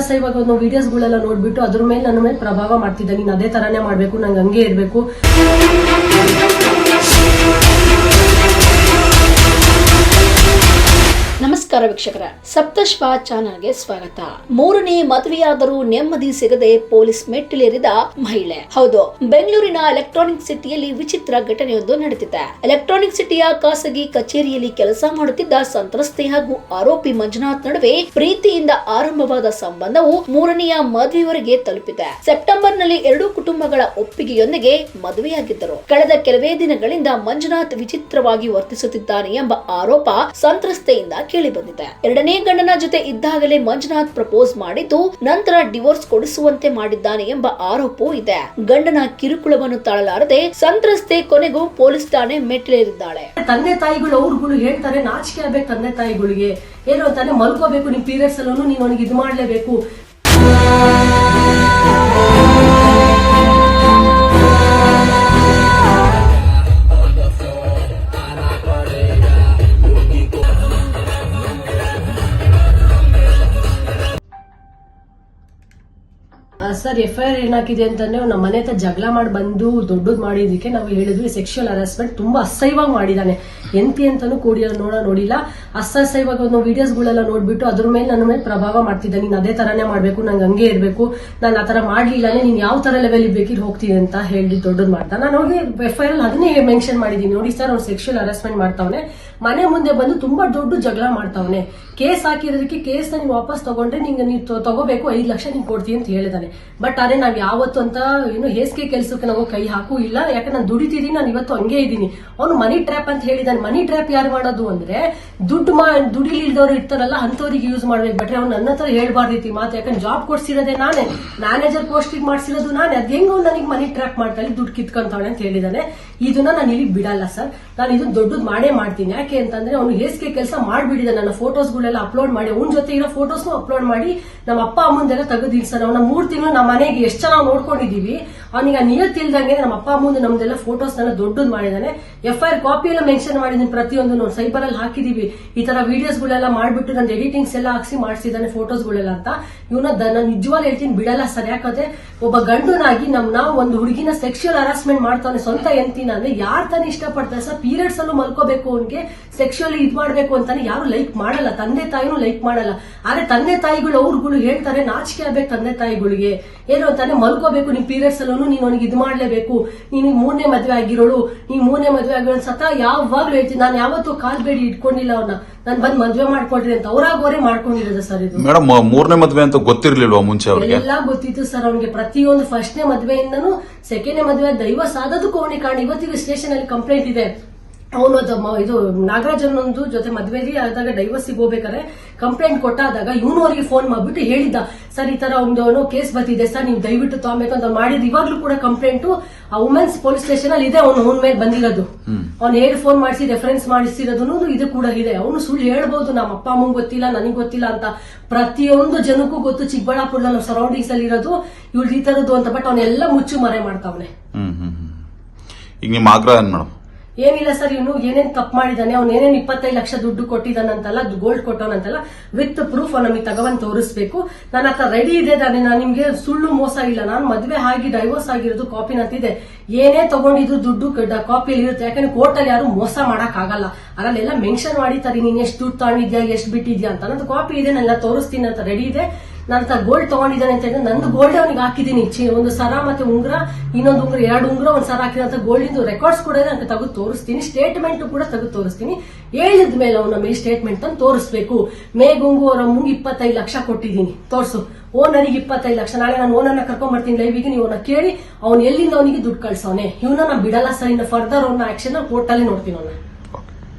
ಅಸಹ್ಯವಾಗಿ ಒಂದು ವಿಡಿಯೋಸ್ಗಳೆಲ್ಲ ನೋಡ್ಬಿಟ್ಟು ಅದ್ರ ಮೇಲೆ ನನ್ನ ಮೇಲೆ ಪ್ರಭಾವ ಮಾಡ್ತಿದ್ದೆ. ನೀನು ಅದೇ ತರಾನೇ ಮಾಡಬೇಕು, ನಂಗೆ ಹಂಗೆ ಇರಬೇಕು. ನಮಸ್ಕಾರ ವೀಕ್ಷಕರ. ಸಪ್ತಶ್ವ ಚಾನಲ್ಗೆ ಸ್ವಾಗತ. ಮೂರನೇ ಮದುವೆಯಾದರೂ ನೆಮ್ಮದಿ ಸಿಗದೆ ಪೊಲೀಸ್ ಮೆಟ್ಟಿಲೇರಿದ ಮಹಿಳೆ. ಹೌದು, ಬೆಂಗಳೂರಿನ ಎಲೆಕ್ಟ್ರಾನಿಕ್ ಸಿಟಿಯಲ್ಲಿ ವಿಚಿತ್ರ ಘಟನೆಯೊಂದು ನಡೆದಿದೆ. ಎಲೆಕ್ಟ್ರಾನಿಕ್ ಸಿಟಿಯ ಖಾಸಗಿ ಕಚೇರಿಯಲ್ಲಿ ಕೆಲಸ ಮಾಡುತ್ತಿದ್ದ ಸಂತ್ರಸ್ತೆ ಹಾಗೂ ಆರೋಪಿ ಮಂಜುನಾಥ್ ನಡುವೆ ಪ್ರೀತಿಯಿಂದ ಆರಂಭವಾದ ಸಂಬಂಧವು ಮೂರನೆಯ ಮದುವೆವರೆಗೆ ತಲುಪಿದೆ. ಸೆಪ್ಟೆಂಬರ್ನಲ್ಲಿ ಎರಡೂ ಕುಟುಂಬಗಳ ಒಪ್ಪಿಗೆಯೊಂದಿಗೆ ಮದುವೆಯಾಗಿದ್ದರು. ಕಳೆದ ಕೆಲವೇ ದಿನಗಳಿಂದ ಮಂಜುನಾಥ್ ವಿಚಿತ್ರವಾಗಿ ವರ್ತಿಸುತ್ತಿದ್ದಾನೆ ಎಂಬ ಆರೋಪ ಸಂತ್ರಸ್ತೆಯಿಂದ ಕೇಳಿಬಂದಿದೆ. ಎರಡನೇ ಗಂಡನ ಜೊತೆ ಇದ್ದಾಗಲೇ ಮಂಜುನಾಥ್ ಪ್ರಪೋಸ್ ಮಾಡಿದ್ದು, ನಂತರ ಡಿವೋರ್ಸ್ ಕೊಡಿಸುವಂತೆ ಮಾಡಿದ್ದಾನೆ ಎಂಬ ಆರೋಪವೂ ಇದೆ. ಗಂಡನ ಕಿರುಕುಳವನ್ನು ತಾಳಲಾರದೆ ಸಂತ್ರಸ್ತೆ ಕೊನೆಗೂ ಪೊಲೀಸ್ ಠಾಣೆ ಮೆಟ್ಟಿಲೇರಿದ್ದಾಳೆ. ತಂದೆ ತಾಯಿಗಳು ಅವ್ರುಗಳು ಹೇಳ್ತಾರೆ, ನಾಚಿಕೆ ಆಗ್ಬೇಕು ತಂದೆ ತಾಯಿಗಳಿಗೆ. ಏನು ಅಂತಾನೆ ಮಲ್ಕೋಬೇಕು, ನಿಮ್ ಪೀರಿಯಡ್ಸ್ ಅಲ್ಲೂ ನೀನು ಅವನಿಗೆ ಇದು ಮಾಡ್ಲೇಬೇಕು. ಸರ್ ಎಫ್ ಐ ಆರ್ ಏನಾಗಿದೆ ಅಂತಂದ್ರೆ ನಮ್ಮ ಮನೆ ಹತ್ರ ಜಗಳ ಮಾಡಿ ಬಂದು ದೊಡ್ಡದ್ ಮಾಡಿದಕ್ಕೆ ನಾವು ಹೇಳಿದ್ವಿ ಸೆಕ್ಷುವಲ್ ಹರಾಸ್ಮೆಂಟ್ ತುಂಬಾ ಅಸಹ್ಯವಾಗಿ ಮಾಡಿದಾನೆ. ಎಂತಿ ಅಂತಾನು ಕೂಡಿ ನೋಡ ನೋಡಿಲ್ಲ. ಅಸಹ್ಯವಾಗಿ ಒಂದು ವಿಡಿಯೋಸ್ಗಳೆಲ್ಲ ನೋಡ್ಬಿಟ್ಟು ಅದ್ರ ಮೇಲೆ ನನ್ನ ಮೇಲೆ ಪ್ರಭಾವ ಮಾಡ್ತಿದ್ದೆ ನೀನು ಅದೇ ತರಾನೇ ಮಾಡ್ಬೇಕು, ನಂಗೆ ಹಂಗೆ ಇರಬೇಕು, ನಾನು ಆ ಥರ ಮಾಡ್ಲಿಲ್ಲ ನೀನು ಯಾವ ತರ ಲೆವೆಲ್ ಬೇಕಿರ್ ಹೋಗ್ತೀನಿ ಅಂತ ಹೇಳಿ ದೊಡ್ಡದು ಮಾಡ್ತಾ. ನಾನು ಹೋಗಿ ಎಫ್ ಐ ಆರ್ ಅದನ್ನೇ ಮೆನ್ಷನ್ ಮಾಡಿದೀನಿ. ನೋಡಿ ಸರ್ ಅವ್ನು ಸೆಕ್ಷುವಲ್ ಹರಾಸ್ಮೆಂಟ್ ಮಾಡ್ತಾವನೆ. ಮನೆ ಮುಂದೆ ಬಂದು ತುಂಬಾ ದೊಡ್ಡ ಜಗಳ ಮಾಡ್ತಾವನೆ. ಕೇಸ್ ಹಾಕಿರೋದಕ್ಕೆ ಕೇಸ್ ನೀನು ವಾಪಸ್ ತಗೊಂಡ್ರೆ ನಿಂಗೆ ನೀವು ತಗೋಬೇಕು, ಐದು ಲಕ್ಷ ನೀನು ಕೊಡ್ತೀನಿ ಅಂತ ಹೇಳಿದಾನೆ. ಬಟ್ ಅದೇ ನಾವು ಯಾವತ್ತು ಅಂತ ಏನು ಹೇಸಿಗೆ ಕೆಲಸಕ್ಕೆ ನಾವು ಕೈ ಹಾಕು ಇಲ್ಲ. ಯಾಕಂದ್ರೆ ನಾನು ದುಡಿತಿದ್ದೀನಿ ನಾನು ಇವತ್ತು ಹಂಗೆ ಇದ್ದೀನಿ. ಅವನು ಮನಿ ಟ್ರ್ಯಾಪ್ ಅಂತ ಹೇಳಿದಾನೆ. ಮನಿ ಟ್ರ್ಯಾಪ್ ಯಾರು ಮಾಡೋದು ಅಂದ್ರೆ ದುಡ್ಡು ಮಾ ದುಡಿಲಿಲ್ದವ್ರು ಇರ್ತಾರಲ್ಲ, ಅಂಥವ್ರಿಗೆ ಯೂಸ್ ಮಾಡ್ಬೇಕು. ಬಟ್ರೆ ಅವ್ನು ನನ್ನ ಹತ್ರ ಹೇಳ್ಬಾರ್ದೈತಿ ಮಾತು. ಯಾಕಂದ್ರೆ ಜಾಬ್ ಕೊಡ್ಸಿರೋದೇ ನಾನೇ. ಮ್ಯಾನೇಜರ್ ಪೋಸ್ಟಿಗೆ ಮಾಡ್ಸಿರೋದು ನಾನೇ. ಅದು ಹೆಂಗೋ ನನಗೆ ಮನಿ ಟ್ರ್ಯಾಕ್ ಮಾಡ್ತಾಳೆ ದುಡ್ಡು ಕಿತ್ಕೊಂತಾವನೆ ಅಂತ ಹೇಳಿದಾನೆ. ಇದನ್ನ ನಾನು ಇಲ್ಲಿ ಬಿಡಲ್ಲ ಸರ್. ನಾನು ಇದು ದೊಡ್ಡದು ಮಾಡೇ ಮಾಡ್ತೀನಿ. ಯಾಕೆ ಅಂತಂದ್ರೆ ಅವ್ನು ಹೇಸಿಗೆ ಕೆಲಸ ಮಾಡಿಬಿಡಿದ ನನ್ನ ಫೋಟೋಸ್ಗಳೆಲ್ಲ ಅಪ್ಲೋಡ್ ಮಾಡಿ, ಅವ್ನ ಜೊತೆ ಇರೋ ಫೋಟೋಸ್ನು ಅಪ್ಲೋಡ್ ಮಾಡಿ ನಮ್ಮ ಅಪ್ಪ ಅಮ್ಮಂದೆಲ್ಲ ತೆಗೆದಿಲ್ಲ ಸರ್. ಅವನ ಮೂರು ತಿಂಗಳು ನಮ್ಮ ಮನೆಗೆ ಎಷ್ಟು ಚೆನ್ನಾಗಿ ನೋಡ್ಕೊಂಡಿದೀವಿ. ಅವನಿಗೆ ನೀರು ತಿಳಿದಂಗೆ ನಮ್ಮ ಅಪ್ಪ ಅಮ್ಮಂದು ನಮ್ದೆಲ್ಲ ಫೋಟೋಸ್ ನನ್ನ ದೊಡ್ಡದು ಮಾಡಿದಾನೆ. ಎಫ್ ಐ ಆರ್ ಕಾಪಿ ಎಲ್ಲ ಮೆನ್ಷನ್ ಮಾಡಿದ್ದೀನಿ ಪ್ರತಿಯೊಂದು ಸೈಬರ್ ಅಲ್ಲಿ ಹಾಕಿದೀವಿ. ಈ ತರ ವಿಡಿಯೋಸ್ಗಳೆಲ್ಲ ಮಾಡ್ಬಿಟ್ಟು ನನ್ನ ಎಡಿಟಿಂಗ್ಸ್ ಎಲ್ಲ ಹಾಕ್ಸಿ ಮಾಡಿಸಿದಾನೆ ಫೋಟೋಸ್ಗಳೆಲ್ಲ ಅಂತ. ಇವನ ನಾನು ನಿಜವಾಗ್ ಹೇಳ್ತೀನಿ, ಬಿಡಲ್ಲ ಸರ್. ಯಾಕಂದ್ರೆ ಒಬ್ಬ ಗಂಡನಾಗಿ ನಮ್ ನಾವು ಒಂದು ಹುಡುಗಿನ ಸೆಕ್ಷುವಲ್ ಹರಾಸ್ಮೆಂಟ್ ಮಾಡ್ತಾನೆ, ಸ್ವಂತ ಎಂತಿನ ಅಂದ್ರೆ ಯಾರ್ ತಾನೇ ಇಷ್ಟಪಡ್ತಾರೆ ಸರ್? ಪೀರಿಯಡ್ಸ್ ಅಲ್ಲೂ ಮಲ್ಕೋಬೇಕು ಅವನಿಗೆ ಸೆಕ್ಷುವಲಿ ಇದ್ ಮಾಡ್ಬೇಕು ಅಂತಾನೆ ಯಾರು ಲೈಕ್ ಮಾಡಲ್ಲ. ತಂದೆ ತಾಯಿನೂ ಲೈಕ್ ಮಾಡಲ್ಲ. ಆದ್ರೆ ತಂದೆ ತಾಯಿಗಳು ಅವ್ರುಗಳು ಹೇಳ್ತಾರೆ, ನಾಚಿಕೆ ಆಗ್ಬೇಕು ತಂದೆ ತಾಯಿಗಳಿಗೆ. ಏನು ಅಂತಾನೆ, ಮಲ್ಕೋಬೇಕು, ನಿಮ್ ಪೀರಿಯಡ್ಸ್ ಅಲ್ಲೂ ನೀನು ಅವನಿಗೆ ಇದು ಮಾಡ್ಲೇಬೇಕು. ನೀನು ಮೂರನೇ ಮದ್ವೆ ಆಗಿರೋಳು ನೀನ್ ಮೂರನೇ ಮದ್ವೆ ಆಗಿರೋ ಸತ ಯಾವಾಗ್ಲೂ ಹೇಳ್ತೀನಿ. ನಾನು ಯಾವತ್ತೂ ಕಾಲ್ ಬೇಡಿ ಇಟ್ಕೊಂಡಿಲ್ಲ ಅವ್ನ. ನಾನು ಬಂದ್ ಮದ್ವೆ ಮಾಡ್ಕೊಡ್ರಿ ಅಂತ ಅವ್ರಾಗೋರೆ ಮಾಡ್ಕೊಂಡಿರೋದು ಸರ್ ಇದು. ಮೇಡಮ್ ಮೂರನೇ ಮದ್ವೆ ಅಂತ ಗೊತ್ತಿರ್ಲಿಲ್ವ ಮುಂಚೆ ಅವ್ರಿಗೆ? ಎಲ್ಲ ಗೊತ್ತಿತ್ತು ಸರ್ ಅವ್ನಿಗೆ. ಪ್ರತಿಯೊಂದು ಫಸ್ಟ್ನೇ ಮದ್ವೆಯಿಂದನೂ ಸೆಕೆಂಡ್ನೇ ಮದ್ವೆ ದೈವ ಸಾಧದಕ್ಕೂ ಅವನಿಗೆ ಕಾರಣ ಇವತ್ತಿಗೂ ಸ್ಟೇಷನ್ ಅಲ್ಲಿ ಕಂಪ್ಲೇಂಟ್ ಇದೆ. ಅವನು ಇದು ನಾಗರಾಜನೊಂದು ಜೊತೆ ಮದುವೆಲಿ ಆದಾಗ ಡೈವರ್ಸಿಗೆ ಹೋಗ್ಬೇಕಾದ್ರೆ ಕಂಪ್ಲೇಂಟ್ ಕೊಟ್ಟಾದಾಗ ಇವನು ಅವರಿಗೆ ಫೋನ್ ಮಾಡ್ಬಿಟ್ಟು ಹೇಳಿದ್ದ ಸರ್ ಈ ತರ ಒಂದು ಕೇಸ್ ಬರ್ತಿದೆ ಸರ್ ನೀವು ದಯವಿಟ್ಟು ತಗೋಬೇಕು ಅಂತ ಮಾಡಿದ್ ಇವಾಗ್ಲೂ ಕೂಡ ಕಂಪ್ಲೇಂಟ್ ಆ ವುಮೆನ್ಸ್ ಪೊಲೀಸ್ ಸ್ಟೇಷನ್ ಅಲ್ಲಿ ಇದೆ ಅವನು ಅವನ ಮೇಲೆ ಬಂದಿರೋದು. ಅವ್ನು ಹೇಳಿ ಫೋನ್ ಮಾಡಿಸಿ ರೆಫರೆನ್ಸ್ ಮಾಡಿಸಿರೋದು ಇದು ಕೂಡ ಇದೆ. ಅವನು ಸುಳ್ಳು ಹೇಳ್ಬಹುದು ನಮ್ಮ ಅಪ್ಪ ಅಮ್ಮಂಗ್ ಗೊತ್ತಿಲ್ಲ ನನಗೆ ಗೊತ್ತಿಲ್ಲ ಅಂತ. ಪ್ರತಿಯೊಂದು ಜನಕ್ಕೂ ಗೊತ್ತು ಚಿಕ್ಕಬಳ್ಳಾಪುರದಲ್ಲಿ ಸರೌಂಡಿಂಗ್ಸ್ ಅಲ್ಲಿ ಇರೋದು ಇವ್ಳು ಈ ತರದ್ದು ಅಂತ ಬಟ್ ಅವನ್ನೆಲ್ಲ ಮುಚ್ಚು ಮರೆ ಮಾಡ್ತಾವನೆ ಈಗ ನಿಮ್ಮ ಆಗ್ರಹ ಏನ್ ಮೇಡಮ್ ಏನಿಲ್ಲ ಸರ್, ಇವನು ಏನೇನ್ ತಪ್ಪು ಮಾಡಿದಾನೆ, ಅವ್ನು ಏನೇನ್ ಇಪ್ಪತ್ತೈದು ಲಕ್ಷ ದುಡ್ಡು ಕೊಟ್ಟಿದ್ದಾನಂತಲ್ಲ ಗೋಲ್ಡ್ ಕೊಟ್ಟವನಂತಲ್ಲ ವಿತ್ ಪ್ರೂಫ್ ನಮಗೆ ತಗೊಂಡ್ ತೋರಿಸ್ಬೇಕು. ನನ್ನ ಹತ್ರ ರೆಡಿ ಇದೆ ತಾನೆ, ನಾನು ನಿಮ್ಗೆ ಸುಳ್ಳು ಮೋಸ ಇಲ್ಲ, ನಾನು ಮದುವೆ ಆಗಿ ಡೈವೋರ್ಸ್ ಆಗಿರೋದು ಕಾಪಿ ನಂತಿದೆ. ಏನೇ ತಗೊಂಡಿದ್ರು ದುಡ್ಡು ಕಾಪಿಯಲ್ಲಿ ಇರುತ್ತೆ, ಯಾಕಂದ್ರೆ ಕೋರ್ಟ್ ಅಲ್ಲಿ ಯಾರು ಮೋಸ ಮಾಡಕ್ ಆಗಲ್ಲ. ಅದ್ರಲ್ಲೆಲ್ಲ ಮೆನ್ಷನ್ ಮಾಡಿತಾರೆ ನೀನ್ ಎಷ್ಟು ದುಡ್ಡು ತಗೊಂಡಿದ್ಯಾ ಎಷ್ಟು ಬಿಟ್ಟಿದ್ಯಾ ಅಂತ. ನನ್ನದು ಕಾಪಿ ಇದೆ ನನ್ನ ತೋರಿಸ್ತೀನಿ ಅಂತ ರೆಡಿ ಇದೆ. ನನ್ನ ಗೋಲ್ಡ್ ತಗೊಂಡಿದ್ದಾನೆ ಅಂತ ಹೇಳಿದ್ರೆ ನಂದು ಗೋಲ್ಡ್ ಅವನಿಗೆ ಹಾಕಿದ್ದೀನಿ. ಒಂದು ಸರ ಮತ್ತೆ ಉಂಗ್ರ, ಇನ್ನೊಂದು ಉಂಗ್ರ, ಎರಡು ಉಂಗ್ರ, ಒಂದು ಸರ ಹಾಕಿದಂತ ಗೋಲ್ಡಿಂದು ರೆಕಾರ್ಡ್ಸ್ ಕೂಡ ನಾನು ತೆಗೆದು ತೋರಿಸ್ತೀನಿ. ಸ್ಟೇಟ್ಮೆಂಟ್ ಕೂಡ ತೆಗೆದು ತೋರಿಸ್ತೀನಿ. ಹೇಳಿದ ಮೇಲೆ ಅವನ ಮೇಲೆ ಸ್ಟೇಟ್ಮೆಂಟ್ ಅಂತ ತೋರಿಸ್ಬೇಕು. ಮೇಗುಂಗು ಅವರ ಮುಂಗ್ ಇಪ್ಪತ್ತೈದು ಲಕ್ಷ ಕೊಟ್ಟಿದ್ದೀನಿ. ತೋರ್ಸು. ಓನರಿಗೆ ಇಪ್ಪತ್ತೈದು ಲಕ್ಷ. ನಾಳೆ ನಾನು ಓನರ್ನ ಕರ್ಕೊಂಡ್ ಬರ್ತೀನಿ ಲೈವಿಗೆ ನೀವು ಕೇಳಿ, ಅವ್ನು ಎಲ್ಲಿಂದ ಅವನಿಗೆ ದುಡ್ಡು ಕಳ್ಸವನೆ ಇವನ ನಾನು ಬಿಡಲ್ಲ ಸರ್ ಇನ್ನು ಫರ್ದರ್ ಅವ್ನ ಆಕ್ಷನ್ ಕೋರ್ಟ್ ಅಲ್ಲಿ ನೋಡ್ತೀನಿ ಅವ್ನ.